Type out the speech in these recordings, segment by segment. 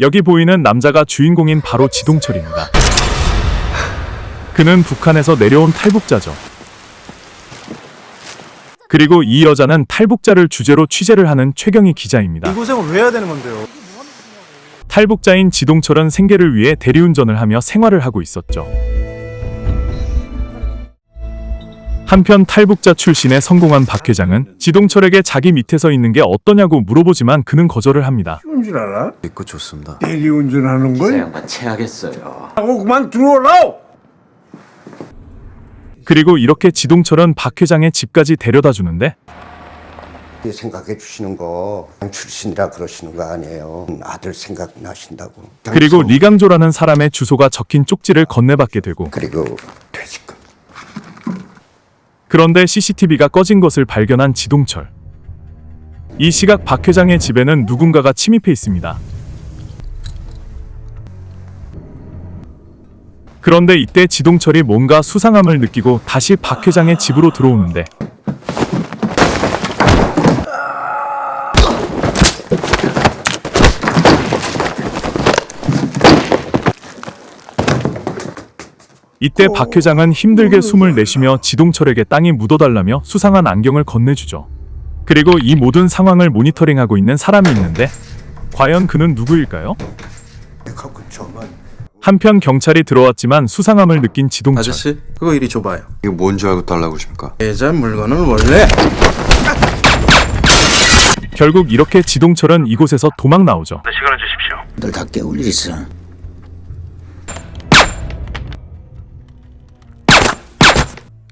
여기 보이는 남자가 주인공인 바로 지동철입니다. 그는 북한에서 내려온 탈북자죠. 그리고 이 여자는 탈북자를 주제로 취재를 하는 최경희 기자입니다. 이 고생을 왜 해야 되는 건데요? 탈북자인 지동철은 생계를 위해 대리운전을 하며 생활을 하고 있었죠. 한편 탈북자 출신의 성공한 박 회장은 지동철에게 자기 밑에서 있는 게 어떠냐고 물어보지만 그는 거절을 합니다. 쉬운 줄 알아? 믿고 좋습니다. 대리운전하는 이 걸? 양반 체하겠어요. 하고 그만 들어오라! 그리고 이렇게 지동철은 박 회장의 집까지 데려다 주는데 생각해 주시는 거 출신이라 그러시는 거 아니에요. 아들 생각 나신다고. 그리고 리강조라는 사람의 주소가 적힌 쪽지를 건네받게 되고 그리고 퇴직금. 그런데 CCTV가 꺼진 것을 발견한 지동철. 이 시각 박 회장의 집에는 누군가가 침입해 있습니다. 그런데 이때 지동철이 뭔가 수상함을 느끼고 다시 박 회장의 집으로 들어오는데 이때 박 회장은 힘들게 숨을 내쉬며 지동철에게 땅이 묻어달라며 수상한 안경을 건네주죠. 그리고 이 모든 상황을 모니터링하고 있는 사람이 있는데 과연 그는 누구일까요? 한편 경찰이 들어왔지만 수상함을 느낀 지동철. 아저씨 그거 이리 줘봐요. 이거 뭔줄 알고 달라고 그러십니까? 계좌 물건은 원래 결국 이렇게 지동철은 이곳에서 도망 나오죠. 널다 깨울 일 있어.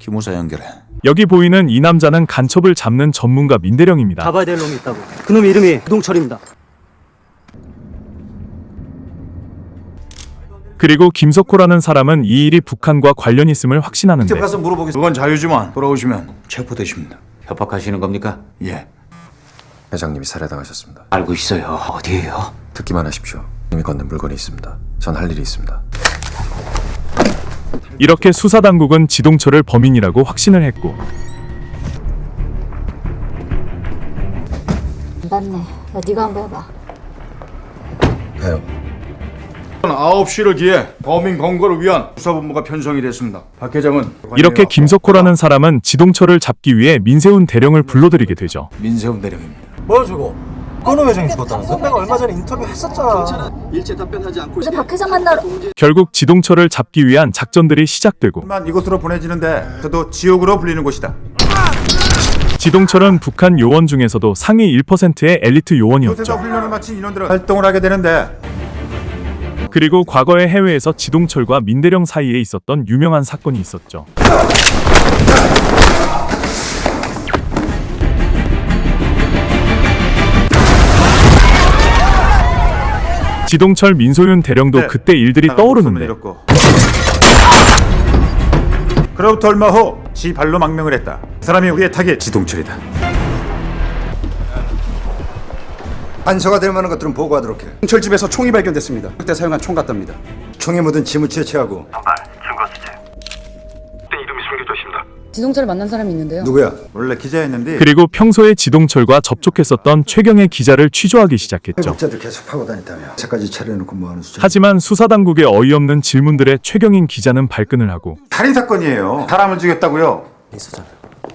기무사 연결해. 여기 보이는 이 남자는 간첩을 잡는 전문가 민대령입니다. 잡아야 될 놈이 있다고. 그놈 이름이 동철입니다. 그리고 김석호라는 사람은 이 일이 북한과 관련 있음을 확신하는데 가서 물어보겠습니다. 그건 자유지만 돌아오시면 체포되십니다. 협박하시는 겁니까? 예. 회장님이 살해당하셨습니다. 알고 있어요. 어디에요? 듣기만 하십시오. 이미 건넨 물건이 있습니다. 전 할 일이 있습니다. 이렇게 수사당국은 지동철을 범인이라고 확신을 했고 안 받네. 야, 네가 한번 해봐. 해요. 9시를 기해 범인 검거를 위한 수사본부가 편성이 됐습니다. 박 회장은 이렇게 김석호라는 사람은 지동철을 잡기 위해 민세훈 대령을 불러들이게 되죠. 민세훈 대령입니다. 뭘 주고? 건우 회장이 죽었다면서? 내가 얼마 전에 인터뷰 했었잖아. 어제 박 회장 만나러 결국 지동철을 잡기 위한 작전들이 시작되고 만 이곳으로 보내지는데 저도 지옥으로 불리는 곳이다. 지동철은 북한 요원 중에서도 상위 1%의 엘리트 요원이었죠. 훈련을 마친 인원들은 활동을 하게 되는데 그리고 과거에 해외에서 지동철과 민대령 사이에 있었던 유명한 사건이 있었죠. 지동철 민소윤 대령도 네. 그때 일들이 떠오르는데. 그로부터 얼마 후 지 발로 망명을 했다. 그 사람이 우리의 타겟 지동철이다. 반서가 될 만한 것들은 보고하도록 해. 철 집에서 총이 발견됐습니다. 그때 사용한 총 같답니다. 총에 묻은 짐을 채취하고 지동철을 만난 사람이 있는데요. 누구야? 원래 기자였는데 그리고 평소에 지동철과 접촉했었던 최경의 기자를 취조하기 시작했죠. 목자들 계속 파고 다녔다며. 차까지 차려놓고 뭐하는 수준? 하지만 수사당국의 어이없는 질문들에 최경인 기자는 발끈을 하고 살인 사건이에요. 사람을 죽였다고요.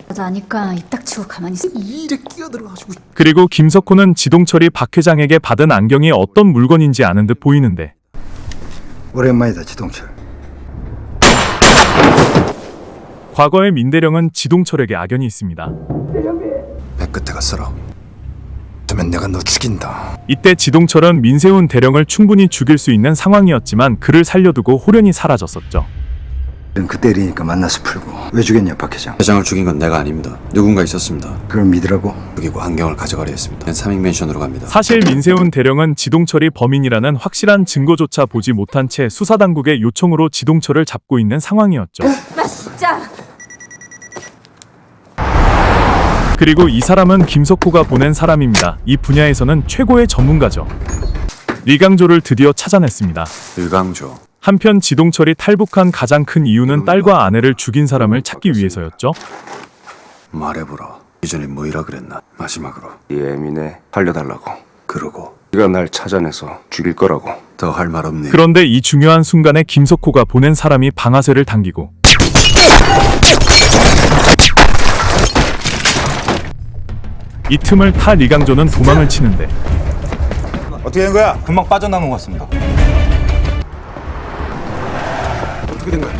여자 아니까 입 닥치고 가만히 있어. 그리고 김석호는 지동철이 박 회장에게 받은 안경이 어떤 물건인지 아는 듯 보이는데 오랜만이다 지동철. 과거의 민대령은 지동철에게 악연이 있습니다. 배 끝에가 썰어. 두면 내가 너 죽인다. 이때 지동철은 민세훈 대령을 충분히 죽일 수 있는 상황이었지만 그를 살려두고 호련히 사라졌었죠. 넌 그때 일이니까 만나서 풀고. 왜 죽였냐 박 회장? 회장을 죽인 건 내가 아닙니다. 누군가 있었습니다. 그걸 믿으라고? 죽이고 안경을 가져가려 했습니다. 난 삼익 맨션으로 갑니다. 사실 민세훈 대령은 지동철이 범인이라는 확실한 증거조차 보지 못한 채 수사당국의 요청으로 지동철을 잡고 있는 상황이었죠. 나 진짜. 그리고 이 사람은 김석호가 보낸 사람입니다. 이 분야에서는 최고의 전문가죠. 리강조를 드디어 찾아냈습니다. 일강조. 한편 지동철이 탈북한 가장 큰 이유는 딸과 아내를 죽인 사람을 찾기 위해서였죠. 말해보라. 이전에 뭐이라 그랬나? 마지막으로. 예민해. 살려달라고. 그러고 네가 날 찾아내서 죽일 거라고. 더 할 말 없니? 그런데 이 중요한 순간에 김석호가 보낸 사람이 방아쇠를 당기고 이 틈을 타 리강조는 도망을 치는데 어떻게 된 거야? 금방 빠져나온 것 같습니다. 어떻게 된 거야?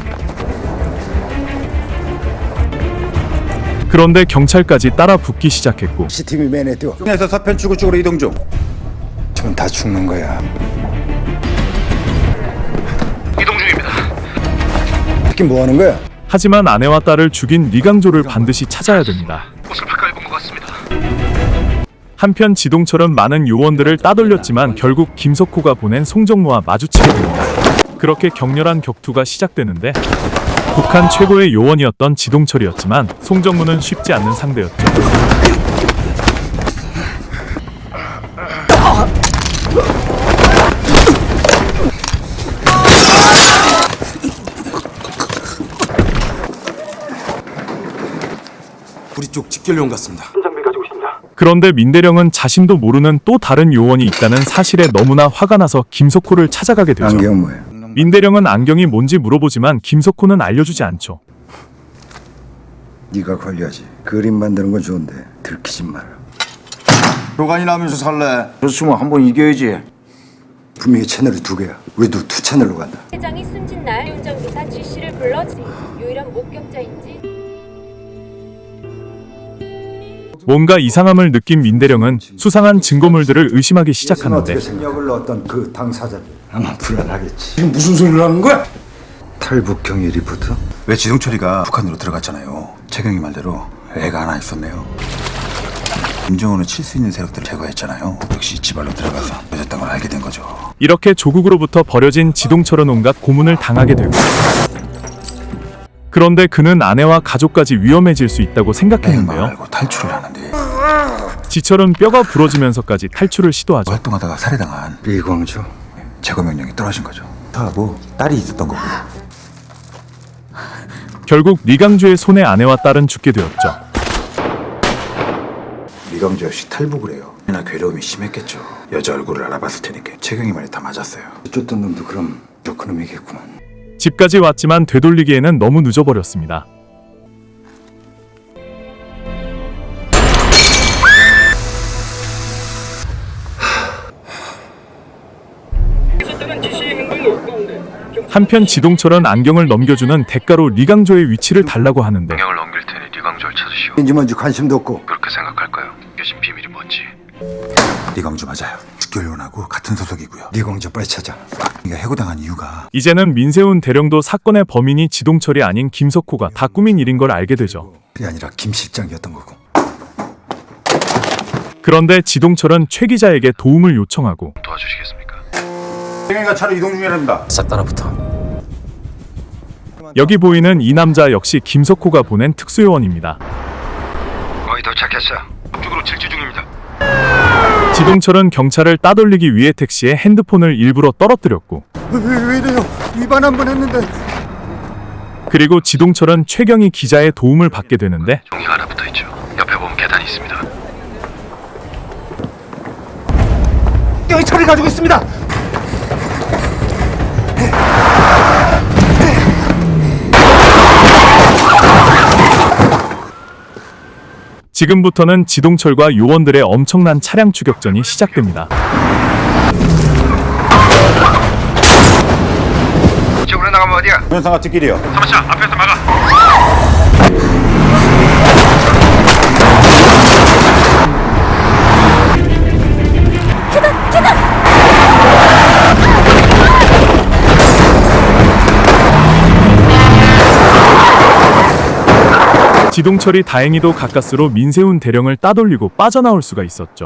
그런데 경찰까지 따라 붙기 시작했고 CCTV 맨에 띄워. 에서 서편 출구 쪽으로 이동 중. 저건 다 죽는 거야. 특히 뭐 하는 거야? 하지만 아내와 딸을 죽인 리강조를 반드시 찾아야 됩니다. 한편 지동철은 많은 요원들을 따돌렸지만 결국 김석호가 보낸 송정무와 마주치게 됩니다. 그렇게 격렬한 격투가 시작되는데 북한 최고의 요원이었던 지동철이었지만 송정무는 쉽지 않는 상대였죠. 우리 쪽 직결용 같습니다. 그런데 민대령은 자신도 모르는 또 다른 요원이 있다는 사실에 너무나 화가 나서 김석호를 찾아가게 되죠. 안경 뭐야? 민대령은 안경이 뭔지 물어보지만 김석호는 알려주지 않죠. 네가 관리하지. 그림 만드는 건 좋은데 들키지 마라. 교관이 나면서 살래. 그렇으면 한번 이겨야지. 분명히 채널이 두 개야. 우리도 두 채널로 간다. 회장이 숨진 날 운전기사 G 씨를 유일한 목격자인지 뭔가 이상함을 느낀 민대령은 수상한 증거물들을 의심하기 시작하는데 생각을 넣었던 그 당사자들 아마 불안하겠지. 지금 무슨 소리를 하는 거야? 탈북 경위 리포트? 왜 지동철이가 북한으로 들어갔잖아요. 최경이 말대로 애가 하나 있었네요. 김정은을 칠 수 있는 세력들을 제거했잖아요. 역시 지발로 들어가서 늦었던 걸 알게 된 거죠. 이렇게 조국으로부터 버려진 지동철은 온갖 고문을 당하게 되고 그런데 그는 아내와 가족까지 위험해질 수 있다고 생각했는데요. 알고 탈출을 하는데 지철은 뼈가 부러지면서까지 탈출을 시도하죠. 활동하다가 살해당한 리광주. 제거 명령이 떨어진 거죠. 하고 딸이 있었던 거고. 결국 리강주의 손에 아내와 딸은 죽게 되었죠. 미강주 역시 탈북을 해요. 나 괴로움이 심했겠죠. 여자 얼굴을 알아봤을 테니까 최경이 말이 다 맞았어요. 쫓던 놈도 그럼 저그놈이겠구만. 집까지 왔지만 되돌리기에는 너무 늦어버렸습니다. 한편 지동철은 안경을 넘겨주는 대가로 리강조의 위치를 달라고 하는데 인지 뭔지 관심도 없고 리강주 맞아요. 직결론하고 같은 소속이고요. 리광주 빨리 찾아. 이가 해고당한 이유가 이제는 민세훈 대령도 사건의 범인이 지동철이 아닌 김석호가 다 꾸민 일인 걸 알게 되죠. 그게 아니라 김 실장이었던 거고. 그런데 지동철은 최 기자에게 도움을 요청하고 최경이가 차로 이동 중이랍니다. 싹 따라붙어. 여기 보이는 이 남자 역시 김석호가 보낸 특수요원입니다. 거의 도착했어. 북쪽으로 질주 중입니다. 지동철은 경찰을 따돌리기 위해 택시에 핸드폰을 일부러 떨어뜨렸고 왜, 왜, 왜 이래요? 위반 한 번 했는데. 그리고 지동철은 최경희 기자의 도움을 받게 되는데 종이가 하나 붙어 있죠. 옆에 보면 계단이 있습니다. 여기 차를 가지고 있습니다. 지금부터는 지동철과 요원들의 엄청난 차량 추격전이 시작됩니다. 이쪽으로 나가면 어디야? 동영상 앞뒷길이요. 잠시만 앞에서 막아. 지동철이 다행히도 가까스로 민세훈 대령을 따돌리고 빠져나올 수가 있었죠.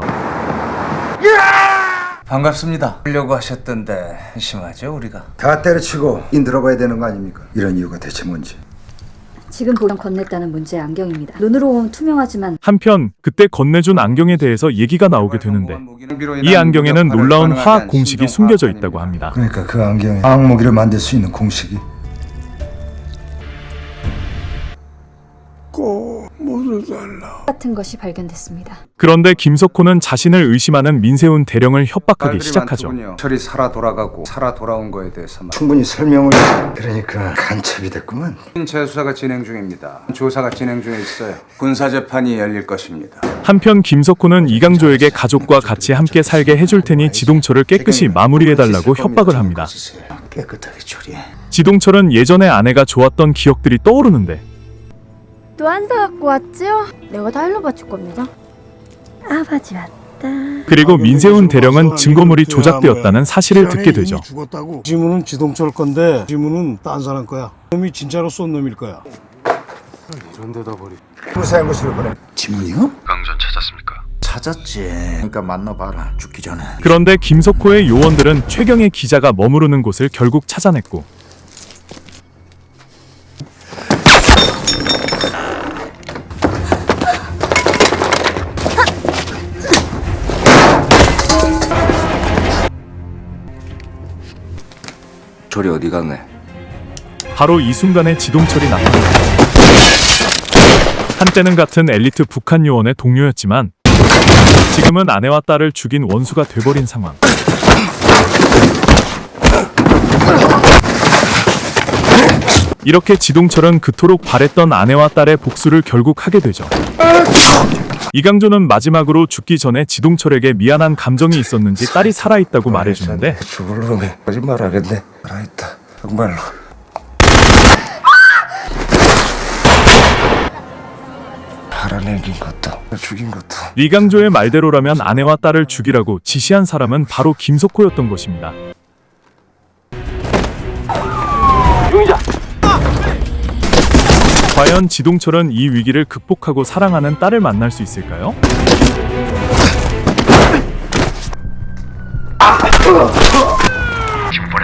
반갑습니다. 하려고 하셨던데 심하죠 우리가. 다 때려치고 인 들어봐야 되는 거 아닙니까? 이런 이유가 대체 뭔지. 지금 보면 건넸다는 문제의 안경입니다. 눈으로 보면 투명하지만 한편 그때 건네준 안경에 대해서 얘기가 나오게 되는데 이 안경에는 놀라운 화학 공식이 숨겨져 있다고 합니다. 그러니까 그 안경에 화학무기를 만들 수 있는 공식이 같은 것이 발견됐습니다. 그런데 김석호는 자신을 의심하는 민세훈 대령을 협박하기 시작하죠. 철이 살아 돌아가고 살아 돌아온 거에 대해서 충분히 설명을 그러니까 간첩이 됐구만 재수사가 진행 중입니다. 조사가 진행 중에 있어요. 군사 재판이 열릴 것입니다. 한편 김석호는 이강조에게 가족과 같이 함께 살게 해줄 테니 지동철을 깨끗이 마무리해달라고 협박을 합니다. 깨끗하게 처리해. 지동철은 예전에 아내가 좋았던 기억들이 떠오르는데 또한사 갖고 왔지요? 내가 다 일로 바칠 겁니다. 아버지 왔다. 그리고 민세훈 대령은 증거물이 조작되었다는 사실을 듣게 되죠. 죽었다고. 지문은 지동철 건데 지문은 딴 사람 거야. 놈이 진짜로 쏜 놈일 거야. 이런 데다 버리. 무사연구실로 보내 지문이요? 강전 찾았습니까? 찾았지. 그러니까 만나봐라. 죽기 전에. 그런데 김석호의 요원들은 최경의 기자가 머무르는 곳을 결국 찾아냈고 저리 어디 갔네? 바로 이 순간에 지동철이 나타납니다. 한때는 같은 엘리트 북한 요원의 동료였지만 지금은 아내와 딸을 죽인 원수가 돼버린 상황. 이렇게 지동철은 그토록 바랬던 아내와 딸의 복수를 결국 하게 되죠. 이강조는 마지막으로 죽기 전에 지동철에게 미안한 감정이 있었는지 딸이 살아있다고 말해주는데 죽을 놈이. 거짓말 하겠네. 살아있다. 정말로. 살아내긴 것도 죽인 것도. 이강조의 말대로라면 아내와 딸을 죽이라고 지시한 사람은 바로 김석호였던 것입니다. 과연 지동철은 이 위기를 극복하고 사랑하는 딸을 만날 수 있을까요?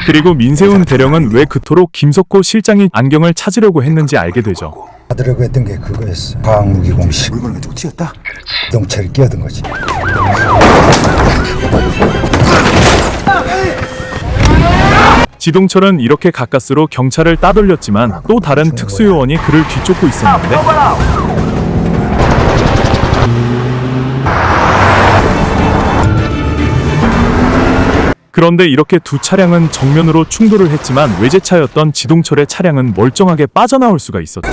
그리고 민세훈 대령은 왜 그토록 김석호 실장이 안경을 찾으려고 했는지 알게 되죠. 받으려고 했던 게 그거였어 과학무기 공식 물건을 가지고 튀었다? 자동차를 끼어든 거지 지동철은 이렇게 가까스로 경찰을 따돌렸지만 또 다른 특수요원이 그를 뒤쫓고 있었는데 그런데 이렇게 두 차량은 정면으로 충돌을 했지만 외제차였던 지동철의 차량은 멀쩡하게 빠져나올 수가 있었죠.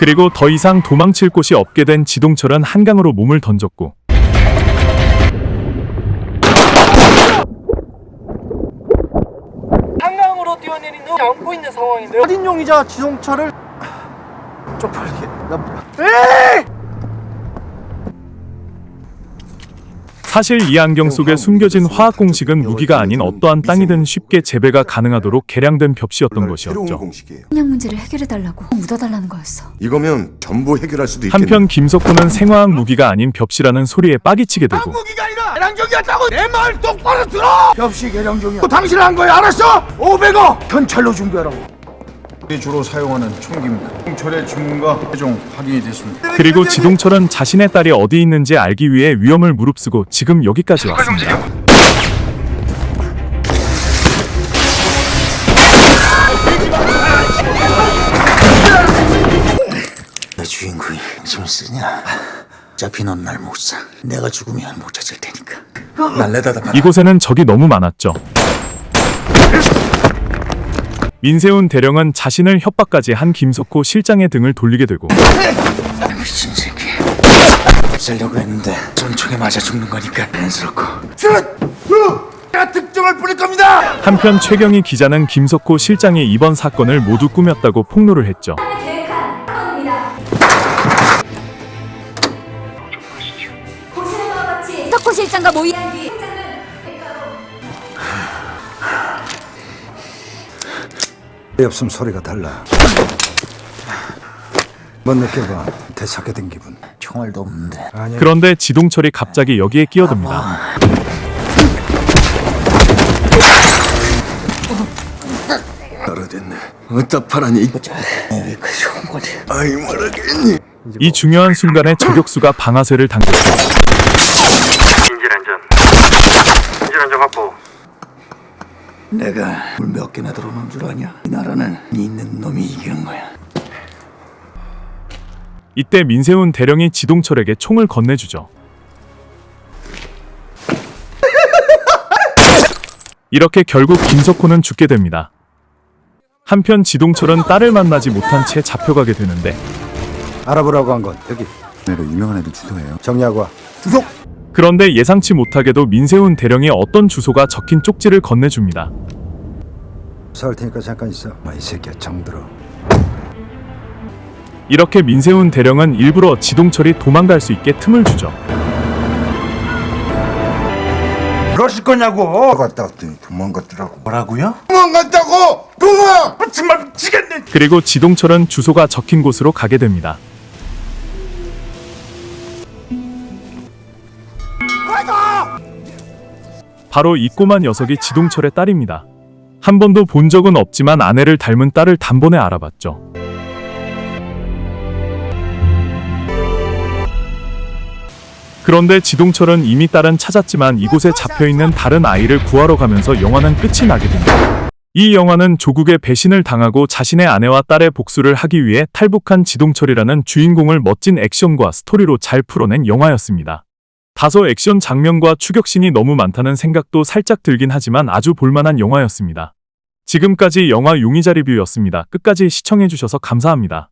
그리고 더 이상 도망칠 곳이 없게 된 지동철은 한강으로 몸을 던졌고 한강으로 뛰어내린 놈 안고 있는 상황인데요. 살인용의자 지동철을 쪽팔리게. 나 사실 이 안경 속에 숨겨진 화학 공식은 무기가 아닌 어떠한 땅이든 쉽게 재배가 가능하도록 개량된 벽시였던 것이었죠. 공식이에요. 식량 문제를 해결해달라고 묻어달라는 거였어. 이거면 전부 해결할 수도 있겠네 한편 김석호는 생화학 무기가 아닌 벽시라는 소리에 빠기치게 되고 무기가 아니라 개량종이었다고 내 말 똑바로 들어! 벽시 개량종이야. 당신 한 거야 알았어? 500억! 현찰로 준비하라고 주로 사용하는 총기입니다 총철의 주문과 최종 확인이 됐습니다 그리고 지동철은 자신의 딸이 어디 있는지 알기 위해 위험을 무릅쓰고 지금 여기까지 왔습니다. 내 주인공이 힘을 쓰냐? 어차피 넌 날 못 사. 내가 죽으면 못 찾을 테니까. 날래다가 이곳에는 적이 너무 많았죠. 민세훈 대령은 자신을 협박까지 한 김석호 실장의 등을 돌리게 되고 미친 새끼. 살려고 했는데 전총에 맞아 죽는 거니까 안쓰럽고. 특정을 뿌릴 겁니다 한편 최경희 기자는 김석호 실장이 이번 사건을 모두 꾸몄다고 폭로를 했죠. 석호 실장과 모의 없음 소리가 달라 못 느껴봐 대사게 된 기분 총알도 없는데. 그런데 지동철이 갑자기 여기에 끼어듭니다. 떨어졌네 어따 파라니 그 좋은 거지. 아이 뭐라겠니 이 중요한 순간에 저격수가 방아쇠를 당겼죠. 인질 안전. 인질 안전 확보. 내가 물 몇 개나 들어놓은 줄 아냐? 이 나라는 있는 놈이 이기는 거야. 이때 민세훈 대령이 지동철에게 총을 건네주죠. 이렇게 결국 김석호는 죽게 됩니다. 한편 지동철은 딸을 만나지 못한 채 잡혀가게 되는데 알아보라고 한 건 여기 내가 유명한 애들 주소예요. 정리하고 와. 그런데 예상치 못하게도 민세훈 대령이 어떤 주소가 적힌 쪽지를 건네줍니다. 설 테니까 잠깐 있어. 뭐, 이 새끼야 정들어. 이렇게 민세훈 대령은 일부러 지동철이 도망갈 수 있게 틈을 주죠. 그러실 거냐고 갔다 왔더니 도망갔더라고. 뭐라고요? 도망갔다고! 도망! 정말 미치겠네 그리고 지동철은 주소가 적힌 곳으로 가게 됩니다. 바로 이 꼬마 녀석이 지동철의 딸입니다. 한 번도 본 적은 없지만 아내를 닮은 딸을 단번에 알아봤죠. 그런데 지동철은 이미 딸은 찾았지만 이곳에 잡혀있는 다른 아이를 구하러 가면서 영화는 끝이 나게 됩니다. 이 영화는 조국의 배신을 당하고 자신의 아내와 딸의 복수를 하기 위해 탈북한 지동철이라는 주인공을 멋진 액션과 스토리로 잘 풀어낸 영화였습니다. 다소 액션 장면과 추격신이 너무 많다는 생각도 살짝 들긴 하지만 아주 볼만한 영화였습니다. 지금까지 영화 용의자 리뷰였습니다. 끝까지 시청해주셔서 감사합니다.